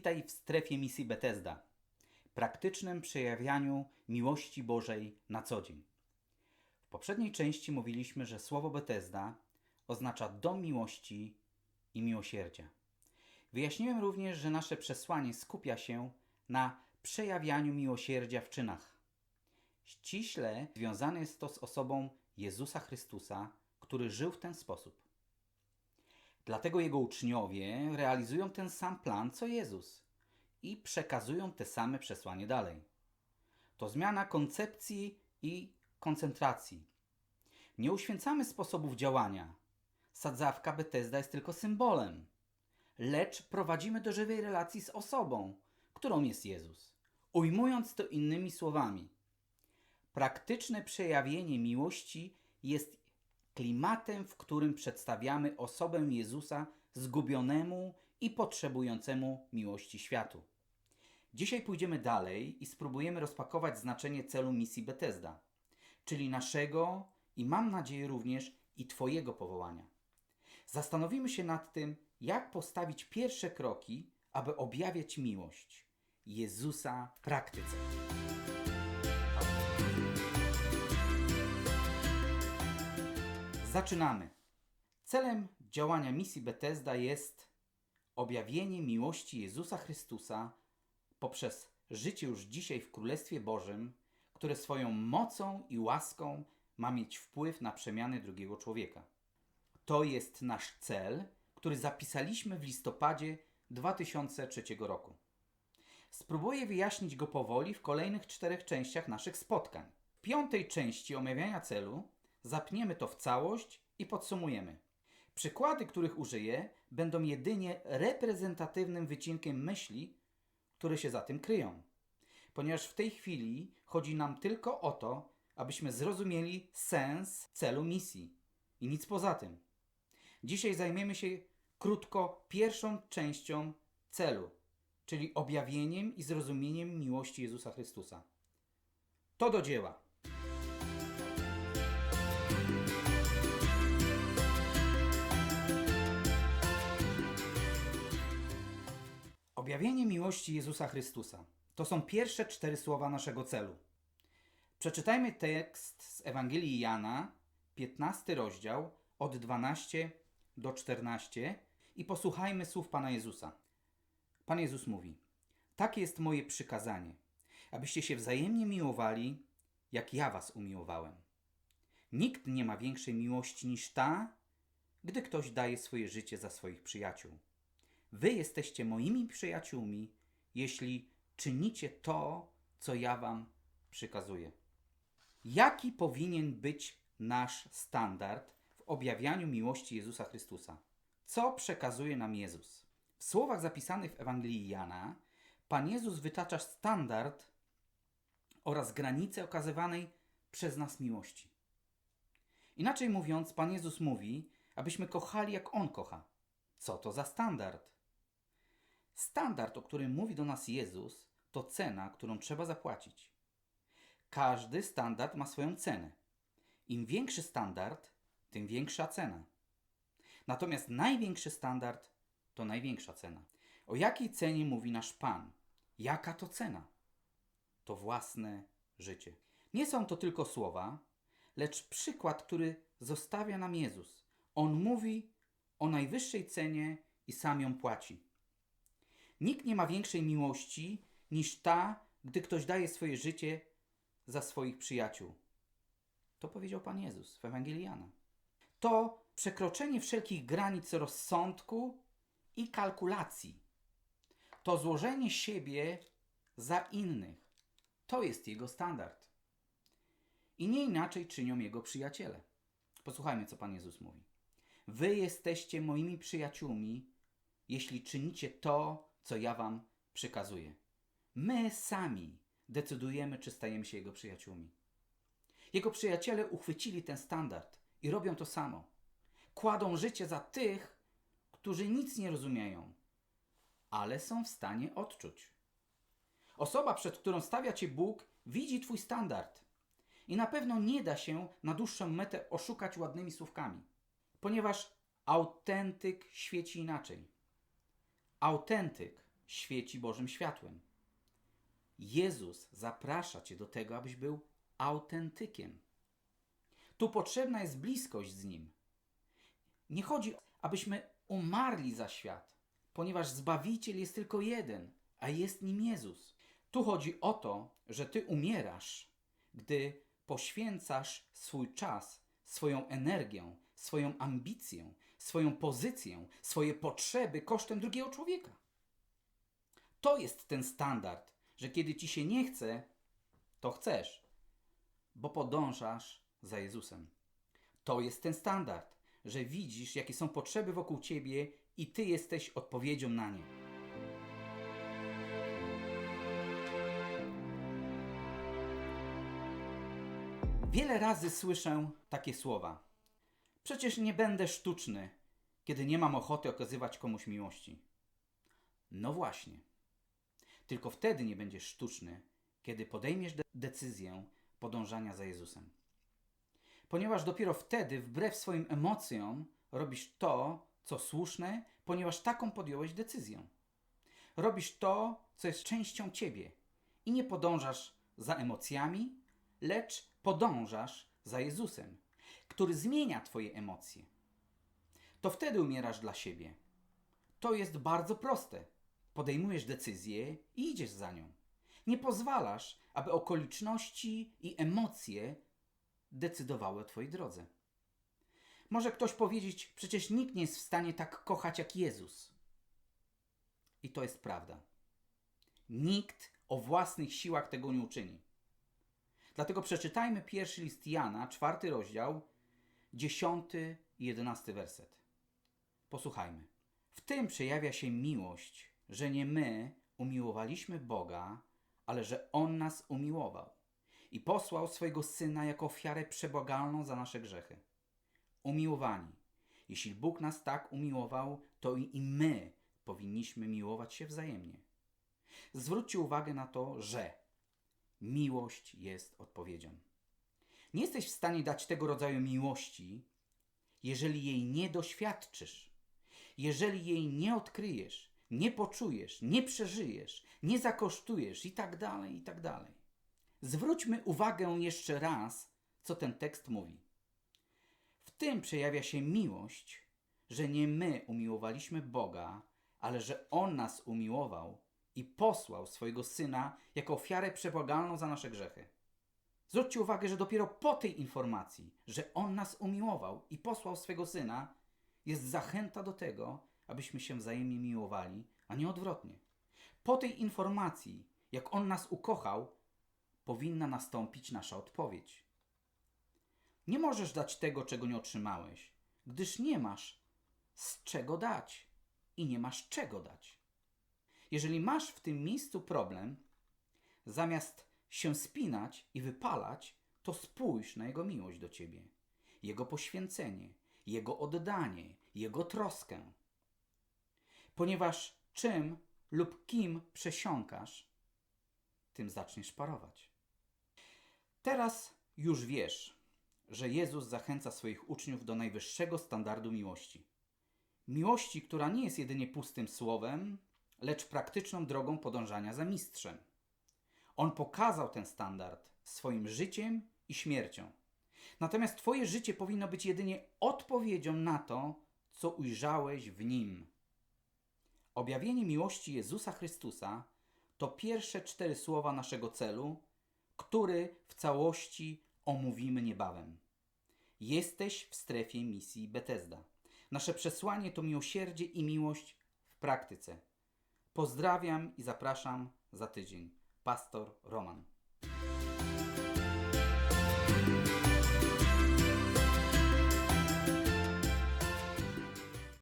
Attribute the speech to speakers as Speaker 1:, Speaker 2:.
Speaker 1: witaj w strefie misji Bethesda, praktycznym przejawianiu miłości Bożej na co dzień. W poprzedniej części mówiliśmy, że słowo Bethesda oznacza dom miłości i miłosierdzia. Wyjaśniłem również, że nasze przesłanie skupia się na przejawianiu miłosierdzia w czynach. Ściśle związane jest to z osobą Jezusa Chrystusa, który żył w ten sposób. Dlatego jego uczniowie realizują ten sam plan co Jezus i przekazują te same przesłanie dalej. To zmiana koncepcji i koncentracji. Nie uświęcamy sposobów działania. Sadzawka Bethesda jest tylko symbolem, lecz prowadzimy do żywej relacji z osobą, którą jest Jezus. Ujmując to innymi słowami, praktyczne przejawienie miłości jest klimatem, w którym przedstawiamy osobę Jezusa zgubionemu i potrzebującemu miłości światu. Dzisiaj pójdziemy dalej i spróbujemy rozpakować znaczenie celu misji Bethesda, czyli naszego i mam nadzieję również i Twojego powołania. Zastanowimy się nad tym, jak postawić pierwsze kroki, aby objawiać miłość Jezusa w praktyce. Zaczynamy. Celem działania misji Bethesda jest objawienie miłości Jezusa Chrystusa poprzez życie już dzisiaj w Królestwie Bożym, które swoją mocą i łaską ma mieć wpływ na przemiany drugiego człowieka. To jest nasz cel, który zapisaliśmy w listopadzie 2003 roku. Spróbuję wyjaśnić go powoli w kolejnych czterech częściach naszych spotkań. W piątej części omawiania celu zapniemy to w całość i podsumujemy. Przykłady, których użyję, będą jedynie reprezentatywnym wycinkiem myśli, które się za tym kryją. Ponieważ w tej chwili chodzi nam tylko o to, abyśmy zrozumieli sens celu misji i nic poza tym. Dzisiaj zajmiemy się krótko pierwszą częścią celu, czyli objawieniem i zrozumieniem miłości Jezusa Chrystusa. To do dzieła. Objawienie miłości Jezusa Chrystusa. To są pierwsze cztery słowa naszego celu. Przeczytajmy tekst z Ewangelii Jana, 15 rozdział, od 12 do 14 i posłuchajmy słów Pana Jezusa. Pan Jezus mówi: Takie jest moje przykazanie, abyście się wzajemnie miłowali, jak ja was umiłowałem. Nikt nie ma większej miłości niż ta, gdy ktoś daje swoje życie za swoich przyjaciół. Wy jesteście moimi przyjaciółmi, jeśli czynicie to, co ja wam przykazuję. Jaki powinien być nasz standard w objawianiu miłości Jezusa Chrystusa? Co przekazuje nam Jezus? W słowach zapisanych w Ewangelii Jana, Pan Jezus wytacza standard oraz granicę okazywanej przez nas miłości. Inaczej mówiąc, Pan Jezus mówi, abyśmy kochali jak On kocha. Co to za standard? Standard, o którym mówi do nas Jezus, to cena, którą trzeba zapłacić. Każdy standard ma swoją cenę. Im większy standard, tym większa cena. Natomiast największy standard to największa cena. O jakiej cenie mówi nasz Pan? Jaka to cena? To własne życie. Nie są to tylko słowa, lecz przykład, który zostawia nam Jezus. On mówi o najwyższej cenie i sam ją płaci. Nikt nie ma większej miłości niż ta, gdy ktoś daje swoje życie za swoich przyjaciół. To powiedział Pan Jezus w Ewangelii Jana. To przekroczenie wszelkich granic rozsądku i kalkulacji. To złożenie siebie za innych. To jest jego standard. I nie inaczej czynią jego przyjaciele. Posłuchajmy, co Pan Jezus mówi. Wy jesteście moimi przyjaciółmi, jeśli czynicie to, co ja wam przekazuję. My sami decydujemy, czy stajemy się jego przyjaciółmi. Jego przyjaciele uchwycili ten standard i robią to samo. Kładą życie za tych, którzy nic nie rozumieją, ale są w stanie odczuć. Osoba, przed którą stawia cię Bóg, widzi twój standard i na pewno nie da się na dłuższą metę oszukać ładnymi słówkami, ponieważ autentyk świeci inaczej. Autentyk świeci Bożym światłem. Jezus zaprasza Cię do tego, abyś był autentykiem. Tu potrzebna jest bliskość z Nim. Nie chodzi, abyśmy umarli za świat, ponieważ Zbawiciel jest tylko jeden, a jest nim Jezus. Tu chodzi o to, że Ty umierasz, gdy poświęcasz swój czas, swoją energię, swoją ambicję, swoją pozycję, swoje potrzeby kosztem drugiego człowieka. To jest ten standard, że kiedy ci się nie chce, to chcesz, bo podążasz za Jezusem. To jest ten standard, że widzisz, jakie są potrzeby wokół ciebie i ty jesteś odpowiedzią na nie. Wiele razy słyszę takie słowa. Przecież nie będę sztuczny, kiedy nie mam ochoty okazywać komuś miłości. No właśnie. Tylko wtedy nie będziesz sztuczny, kiedy podejmiesz de- decyzję podążania za Jezusem. Ponieważ dopiero wtedy, wbrew swoim emocjom, robisz to, co słuszne, ponieważ taką podjąłeś decyzję. Robisz to, co jest częścią ciebie i nie podążasz za emocjami, lecz podążasz za Jezusem, który zmienia twoje emocje. To wtedy umierasz dla siebie. To jest bardzo proste. Podejmujesz decyzję i idziesz za nią. Nie pozwalasz, aby okoliczności i emocje decydowały o Twojej drodze. Może ktoś powiedzieć, przecież nikt nie jest w stanie tak kochać jak Jezus. I to jest prawda. Nikt o własnych siłach tego nie uczyni. Dlatego przeczytajmy pierwszy list Jana, czwarty rozdział, dziesiąty i jedenasty werset. Posłuchajmy. W tym przejawia się miłość, że nie my umiłowaliśmy Boga, ale że On nas umiłował i posłał swojego Syna jako ofiarę przebłagalną za nasze grzechy. Umiłowani, jeśli Bóg nas tak umiłował, to i my powinniśmy miłować się wzajemnie. Zwróćcie uwagę na to, że miłość jest odpowiedzią. Nie jesteś w stanie dać tego rodzaju miłości, jeżeli jej nie doświadczysz, jeżeli jej nie odkryjesz, nie poczujesz, nie przeżyjesz, nie zakosztujesz i tak dalej, i tak dalej. Zwróćmy uwagę jeszcze raz, co ten tekst mówi. W tym przejawia się miłość, że nie my umiłowaliśmy Boga, ale że On nas umiłował i posłał swojego Syna jako ofiarę przebłagalną za nasze grzechy. Zwróćcie uwagę, że dopiero po tej informacji, że On nas umiłował i posłał swego Syna, jest zachęta do tego, abyśmy się wzajemnie miłowali, a nie odwrotnie. Po tej informacji, jak On nas ukochał, powinna nastąpić nasza odpowiedź. Nie możesz dać tego, czego nie otrzymałeś, gdyż nie masz z czego dać i nie masz czego dać. Jeżeli masz w tym miejscu problem, zamiast się spinać i wypalać, to spójrz na Jego miłość do Ciebie, Jego poświęcenie, Jego oddanie, Jego troskę. Ponieważ czym lub kim przesiąkasz, tym zaczniesz parować. Teraz już wiesz, że Jezus zachęca swoich uczniów do najwyższego standardu miłości. Miłości, która nie jest jedynie pustym słowem, lecz praktyczną drogą podążania za mistrzem. On pokazał ten standard swoim życiem i śmiercią. Natomiast Twoje życie powinno być jedynie odpowiedzią na to, co ujrzałeś w nim. Objawienie miłości Jezusa Chrystusa to pierwsze cztery słowa naszego celu, który w całości omówimy niebawem. Jesteś w strefie misji Bethesda. Nasze przesłanie to miłosierdzie i miłość w praktyce. Pozdrawiam i zapraszam za tydzień. Pastor Roman.